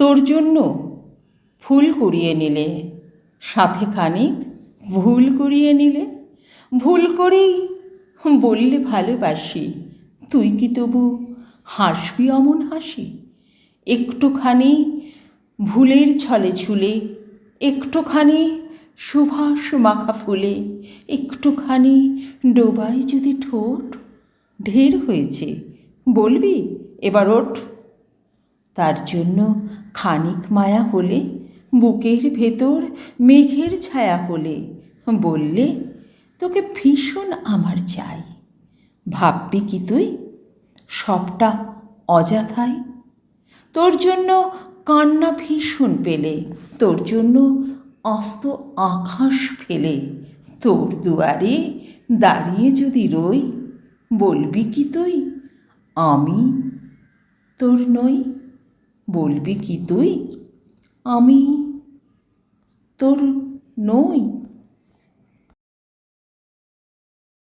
তোর জন্য ফুল কুড়িয়ে নিলে, সাথে খানিক ভুল করিয়ে নিলে। ভুল করেই বললে ভালোবাসি, তুই কি তবু হাসবি অমন হাসি? একটুখানি ভুলের ছলে ছুলে, একটুখানি সুভাষ মাখা ফুলে, একটুখানি ডোবাই যদি ঠোঁট ঢের হয়েছে, বলবি? এবার ওঠ। তার জন্য খানিক মায়া হলে, বুকের ভেতর মেঘের ছায়া হলে, বললে, তোকে ভীষণ আমার চাই। ভাববি কি তুই? সবটা অযথাই। তোর জন্য কান্না ভীষণ পেলে, তোর জন্য অস্ত আকাশ ফেলে। তোর দুয়ারে দাঁড়িয়ে যদি রই, বলবি কি তুই? আমি তোর নই। বলবি কি তুই? আমি তোর নই।